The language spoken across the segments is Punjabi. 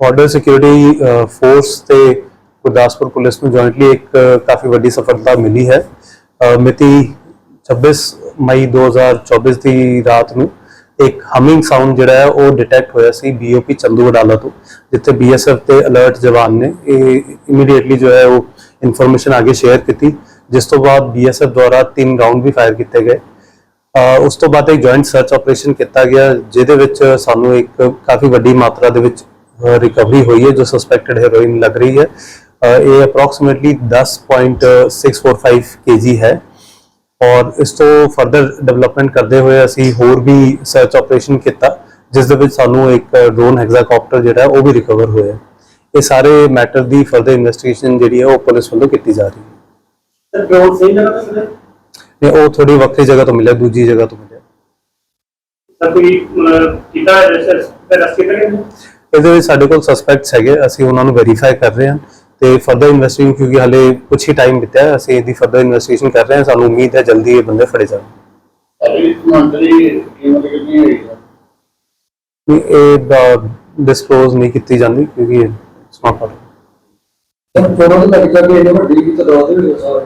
ਬਾਰਡਰ ਸਿਕਿਉਰਿਟੀ ਫੋਰਸ ਤੇ ਗੁਰਦਾਸਪੁਰ ਪੁਲਿਸ ਨੂੰ ਜੁਆਇੰਟਲੀ ਇੱਕ ਕਾਫੀ ਵੱਡੀ ਸਫਲਤਾ ਮਿਲੀ ਹੈ। ਮਿਤੀ 26 ਮਈ 2024 ਦੀ ਰਾਤ ਨੂੰ ਇੱਕ ਹਮਿੰਗ ਸਾਊਂਡ ਜਿਹੜਾ ਹੈ, ਉਹ ਡਿਟੈਕਟ ਹੋਇਆ ਸੀ ਬੀਓਪੀ ਚੰਦੂ ਵਡਾਲਾ ਤੋਂ, ਜਿੱਥੇ ਬੀਐਸਐਫ ਤੇ ਅਲਰਟ ਜਵਾਨ ਨੇ, ਇਹ ਇਮੀਡੀਏਟਲੀ ਜੋ ਹੈ, ਉਹ ਇਨਫੋਰਮੇਸ਼ਨ ਅੱਗੇ ਸ਼ੇਅਰ ਕੀਤੀ, ਜਿਸ ਤੋਂ ਬਾਅਦ ਬੀਐਸਐਫ ਦੁਆਰਾ ਤਿੰਨ ਰਾਉਂਡ ਵੀ ਫਾਇਰ ਕੀਤੇ ਗਏ। ਉਸ ਤੋਂ ਬਾਅਦ ਇੱਕ ਜੁਆਇੰਟ ਸਰਚ ਆਪਰੇਸ਼ਨ ਕੀਤਾ ਗਿਆ, ਜਿਹਦੇ ਵਿੱਚ ਸਾਨੂੰ ਇੱਕ ਕਾਫੀ ਵੱਡੀ ਮਾਤਰਾ ਦੇ ਵਿੱਚ ਰਿਕਵਰੀ ਹੋਈ ਹੈ ਜੋ ਸਸਪੈਕਟਡ ਹੈਰੋਇਨ ਲੱਗ ਰਹੀ ਹੈ। ਅ, ਇਹ ਅਪਰੋਕਸੀਮੇਟਲੀ 10.645 kg ਹੈ। ਔਰ ਇਸ ਤੋਂ ਫਰਦਰ ਡਿਵੈਲਪਮੈਂਟ ਕਰਦੇ ਹੋਏ ਅਸੀਂ ਹੋਰ ਵੀ ਸਰਚ ਆਪਰੇਸ਼ਨ ਕੀਤਾ ਜਿਸ ਦੇ ਵਿੱਚ ਸਾਨੂੰ ਇੱਕ ਡਰੋਨ ਹੈਗਜ਼ਾਕਾਪਟਰ ਜਿਹੜਾ ਉਹ ਵੀ ਰਿਕਵਰ ਹੋਇਆ। ਇਹ ਸਾਰੇ ਮੈਟਰ ਦੀ ਫਰਦਰ ਇਨਵੈਸਟੀਗੇਸ਼ਨ ਜਿਹੜੀ ਹੈ ਉਹ ਪੁਲਿਸ ਵੱਲੋਂ ਕੀਤੀ ਜਾ ਰਹੀ ਹੈ। ਸਰ ਡਰੋਨ ਸਹੀ ਜਗ੍ਹਾ ਤੇ ਮਿਲੇ ਤੇ ਉਹ ਥੋੜੀ ਵੱਖਰੀ ਜਗ੍ਹਾ ਤੋਂ ਮਿਲਿਆ ਦੂਜੀ ਜਗ੍ਹਾ ਤੋਂ ਮਿਲਿਆ। ਸਰ ਕੋਈ ਕਿਤਾ ਰਿਸਰਚ ਤੇ ਰਸਤੇ ਕਰੇ ਇਹਦੇ ਵਿੱਚ ਸਾਡੇ ਕੋਲ ਸਸਪੈਕਟਸ ਹੈਗੇ ਅਸੀਂ ਉਹਨਾਂ ਨੂੰ ਵੈਰੀਫਾਈ ਕਰ ਰਹੇ ਹਾਂ ਤੇ ਫਰਦਰ ਇਨਵੈਸਟੀਗੇਸ਼ਨ ਕਿਉਂਕਿ ਹਲੇ ਕੁਝ ਹੀ ਟਾਈਮ ਬਿਤਿਆ ਹੈ, ਅਸੀਂ ਇਹਦੀ ਫਰਦਰ ਇਨਵੈਸਟੀਗੇਸ਼ਨ ਕਰ ਰਹੇ ਹਾਂ ਸਾਨੂੰ ਉਮੀਦ ਹੈ ਜਲਦੀ ਇਹ ਬੰਦੇ ਫੜੇ ਜਾਣਗੇ ਮੰਤਰੀ ਕੀਮਤ ਕਿੰਨੀ ਹੋਈ ਹੈ ਨਹੀਂ, ਇਹ ਡਿਸਕਲੋਜ਼ ਨਹੀਂ ਕੀਤੀ ਜਾਂਦੀ ਕਿਉਂਕਿ ਇਹ ਸਮਾਰਟ ਸਰ ਫੋਟੋ ਤੇ ਲੱਗ ਜਾਂਦੇ ਇਹਨੇ ਵੱਡੀ ਵੀ ਤਦਵਾ ਦੇ ਵੀ ਹੋ ਸਕਦਾ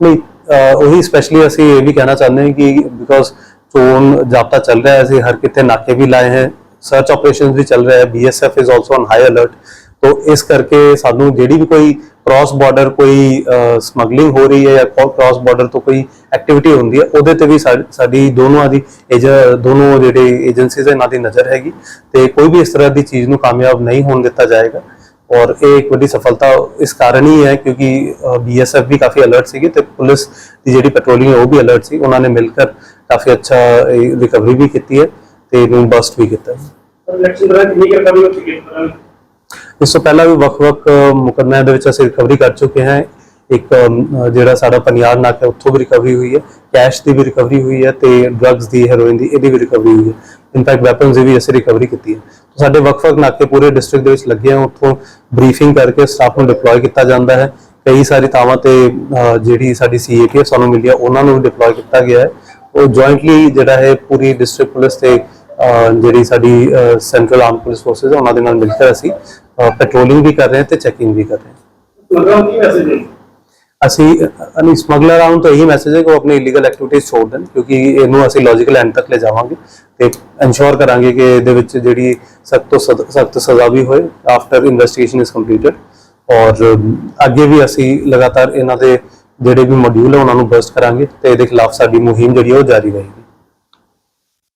ਨਹੀਂ ਅਹ ਉਹੀ ਸਪੈਸ਼ਲੀ ਅਸੀਂ ਇਹ ਵੀ ਕਹਿਣਾ ਚਾਹੁੰਦੇ ਹਾਂ ਕਿ ਬਿਕੋਜ਼ ਚੋਣ ਜਾਬਤਾ ਚੱਲ ਰਿਹਾ ਹੈ ਅਸੀਂ ਹਰ ਕਿਤੇ ਨਾਕੇ ਵੀ ਲਾਏ हैं ਸਰਚ ਆਪਰੇਸ਼ਨਸ ਵੀ ਚੱਲ ਰਿਹਾ ਹੈ BSF is also on high alert ਤੋਂ ਇਸ ਕਰਕੇ ਸਾਨੂੰ ਜਿਹੜੀ ਵੀ ਕੋਈ ਕ੍ਰਾਸ ਬਾਰਡਰ ਕੋਈ ਸਮਗਲਿੰਗ ਹੋ ਰਹੀ ਹੈ ਜਾਂ ਕ੍ਰਾਸ ਬਾਰਡਰ ਤੋਂ ਕੋਈ ਐਕਟੀਵਿਟੀ ਹੁੰਦੀ ਹੈ, ਉਹਦੇ ਤੇ ਵੀ ਸਾਡੀ ਦੋਨੋਂ ਦੀ ਏਜ ਦੋਨੋਂ ਜਿਹੜੇ ਏਜੰਸੀਜ਼ ਇਹਨਾਂ ਦੀ ਨਜ਼ਰ ਹੈਗੀ। ਤੇ ਕੋਈ ਵੀ ਇਸ ਤਰ੍ਹਾਂ ਦੀ ਚੀਜ਼ ਨੂੰ ਕਾਮਯਾਬ ਨਹੀਂ ਹੋਣ ਦਿੱਤਾ ਜਾਏਗਾ। ਔਰ ਇਹ ਇੱਕ ਵੱਡੀ ਸਫਲਤਾ ਇਸ ਕਾਰਨ ਹੀ ਹੈ, ਕਿਉਂਕਿ ਬੀਐਸਐਫ ਵੀ ਕਾਫੀ ਅਲਰਟ ਸੀਗੀ ਤੇ ਪੁਲਿਸ ਦੀ ਜਿਹੜੀ ਪੈਟਰੋਲਿੰਗ ਹੈ, ਉਹ ਵੀ ਅਲਰਟ ਸੀ। ਉਹਨਾਂ ਨੇ ਮਿਲ ਕੇ ਕਾਫੀ ਅੱਛਾ ਰਿਕਵਰੀ ਵੀ ਕੀਤੀ ਹੈ। ਤੇ ਇਹਨੂੰ ਬਸਟ ਵੀ ਕੀਤਾ ਹੈ ਇਲੈਕਸ਼ਨ ਦੌਰਾਨ ਕਿੰਨੀ ਰਿਕਵਰੀ ਹੋ ਚੁੱਕੀ ਹੈ ਇਸ ਤੋਂ ਪਹਿਲਾਂ ਵੀ ਵੱਖ-ਵੱਖ ਮੁਕੱਦਮਿਆਂ ਦੇ ਵਿੱਚ ਅਸੀਂ ਰਿਕਵਰੀ ਕਰ ਚੁੱਕੇ ਹਾਂ। ਇੱਕ ਜਿਹੜਾ ਸਾਡਾ ਪਨਿਆਰ ਨਾਕਾ ਉੱਥੋਂ ਵੀ ਰਿਕਵਰੀ ਹੋਈ ਹੈ। ਕੈਸ਼ ਦੀ ਵੀ ਰਿਕਵਰੀ ਹੋਈ ਹੈ ਤੇ ਡਰੱਗਸ ਦੀ ਹੈਰੋਇਨ ਦੀ ਇਹਦੀ ਵੀ ਰਿਕਵਰੀ ਹੋਈ ਹੈ। ਇਨਫੈਕਟ ਵੈਪਨਸ ਦੀ ਵੀ ਅਸੀਂ ਰਿਕਵਰੀ ਕੀਤੀ ਹੈ। ਸਾਡੇ ਵੱਖ-ਵੱਖ ਨਾਕੇ ਪੂਰੇ ਡਿਸਟ੍ਰਿਕਟ ਦੇ ਵਿੱਚ ਲੱਗੇ ਆ। ਉੱਥੋਂ ਬਰੀਫਿੰਗ ਕਰਕੇ ਸਟਾਫ ਨੂੰ ਡਿਪਲੋਏ ਕੀਤਾ ਜਾਂਦਾ ਹੈ। ਕਈ ਸਾਰੀ ਥਾਵਾਂ ਤੇ ਜਿਹੜੀ ਸਾਡੀ ਸੀਏਪੀਐਫ ਸਾਨੂੰ ਮਿਲੀ ਹੈ ਉਹਨਾਂ ਨੂੰ ਵੀ ਡਿਪਲੋਏ ਕੀਤਾ ਗਿਆ ਹੈ। ਉਹ ਜੁਆਇੰਟਲੀ ਜਿਹੜਾ ਹੈ ਪੂਰੀ ਡਿਸਟ੍ਰਿਕਟ ਪੁਲਿਸ ਤੇ ਜਿਹੜੀ ਸਾਡੀ ਸੈਂਟਰਲ ਆਰਮ ਪੁਲਿਸ ਫੋਰਸਸ ਉਹਨਾਂ ਦੇ ਨਾਲ ਮਿਲ ਕੇ ਅਸੀਂ ਪੈਟਰੋਲਿੰਗ ਵੀ ਕਰ ਰਹੇ ਹਾਂ ਤੇ ਚੈਕਿੰਗ ਵੀ ਕਰ ਰਹੇ ਹਾਂ। ਮਤਲਬ ਕੀ ਮੈਸੇਜ ਹੈ? ਅਸੀਂ ਅਨੀ ਸਮਗਲਰਾਂ ਨੂੰ ਤਾਂ ਇਹੀ ਮੈਸੇਜ ਹੈ ਕਿ ਉਹ ਆਪਣੀ ਇਲੀਗਲ ਐਕਟੀਵਿਟੀਜ਼ ਛੋੜ ਦੇਣ ਕਿਉਂਕਿ ਇਹਨੂੰ ਅਸੀਂ ਲੌਜੀਕਲ ਐਂਡ ਤੱਕ ਲੈ ਜਾਵਾਂਗੇ ਤੇ ਇਨਸ਼ੋਰ ਕਰਾਂਗੇ ਕਿ ਇਹਦੇ ਵਿੱਚ ਜਿਹੜੀ ਸਖਤ ਤੋਂ ਸਖਤ ਸਜ਼ਾ ਵੀ ਹੋਏ ਆਫਟਰ ਇਨਵੈਸਟੀਗੇਸ਼ਨ ਇਜ਼ ਕੰਪਲੀਟਡ ਔਰ ਅੱਗੇ ਵੀ ਅਸੀਂ ਲਗਾਤਾਰ ਇਹਨਾਂ ਦੇ ਜਿਹੜੇ ਵੀ ਮੋਡਿਊਲ ਹੈ ਉਹਨਾਂ ਨੂੰ ਬਰਸਟ ਕਰਾਂਗੇ ਤੇ ਇਹਦੇ ਖਿਲਾਫ ਸਾਡੀ ਮੁਹਿੰਮ ਜਿਹੜੀ ਉਹ ਜਾਰੀ ਰਹੇਗੀ।